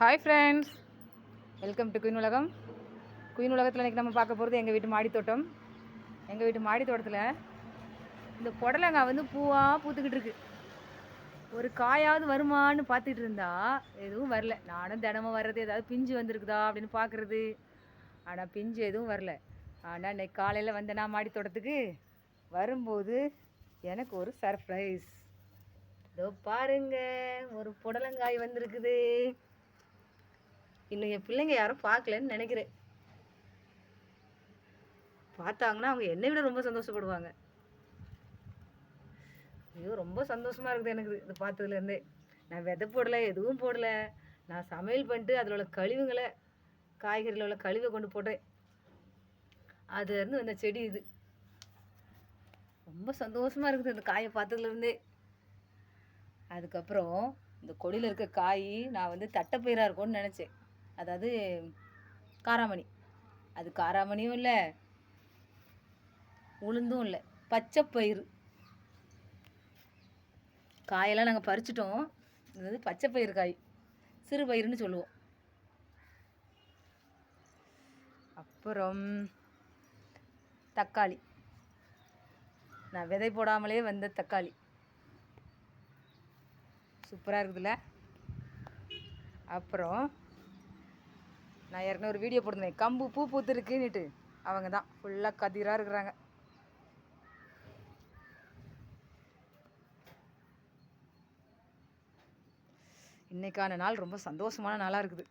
Hi friends welcome to queen உலகம் queen உலகத்தில் இன்றைக்கி நம்ம பார்க்க போகிறது எங்கள் வீட்டு மாடித்தோட்டம் எங்கள் வீட்டு மாடித்தோட்டத்தில் இந்த புடலங்காய் வந்து பூவாக பூத்துக்கிட்டு இருக்கு. ஒரு காயாவது வருமான்னு பார்த்துட்டு இருந்தா எதுவும் வரல. நானும் தினமும் வர்றது ஏதாவது பிஞ்சு வந்திருக்குதா அப்படின்னு பார்க்குறது. ஆனால் பிஞ்சு எதுவும் வரல. ஆனால் இன்னைக்கு காலையில் வந்தேனா மாடித்தோட்டத்துக்கு வரும்போது எனக்கு ஒரு சர்ப்ரைஸ் இதோ பாருங்க ஒரு புடலங்காய் வந்திருக்குது. இன்னும் என் பிள்ளைங்க யாரும் பார்க்கலன்னு நினைக்கிறேன். பார்த்தாங்கன்னா அவங்க என்னை விட ரொம்ப சந்தோஷப்படுவாங்க. ஐயோ ரொம்ப சந்தோஷமா இருக்குது எனக்கு இது பார்த்ததுலேருந்தே நான் விதை போடலை எதுவும் போடலை. நான் சமையல் பண்ணிட்டு அதில் உள்ள கழிவுங்களை காய்கறியில் உள்ள கழிவை கொண்டு போட்டேன். அதுலேருந்து வந்த செடி இது. ரொம்ப சந்தோஷமா இருக்குது இந்த காயை பார்த்ததுலேருந்தே அதுக்கப்புறம் இந்த கொடியில் இருக்க காய் நான் வந்து தட்டைப்பயிராக இருக்கும்னு நினச்சேன். அதாவது காராமணி. அது காராமணியும் இல்லை உளுந்தும் இல்லை பச்சை பயிறு. காயெல்லாம் நாங்கள் பறிச்சிட்டோம். இது வந்து பச்சை பயிறு காய். சிறு பயிறுன்னு சொல்லுவோம். அப்புறம் தக்காளி. நான் விதை போடாமலே வந்த தக்காளி. சூப்பராக இருக்குதுல்ல? அப்புறம் நான் ஏற்கனவே ஒரு வீடியோ போட்டிருந்தேன். கம்பு பூ பூத்துருக்குன்னுட்டு. அவங்க தான். ஃபுல்லாக கதிராக இருக்கிறாங்க. இன்னைக்கான நாள் ரொம்ப சந்தோஷமான நாளாக இருக்குது.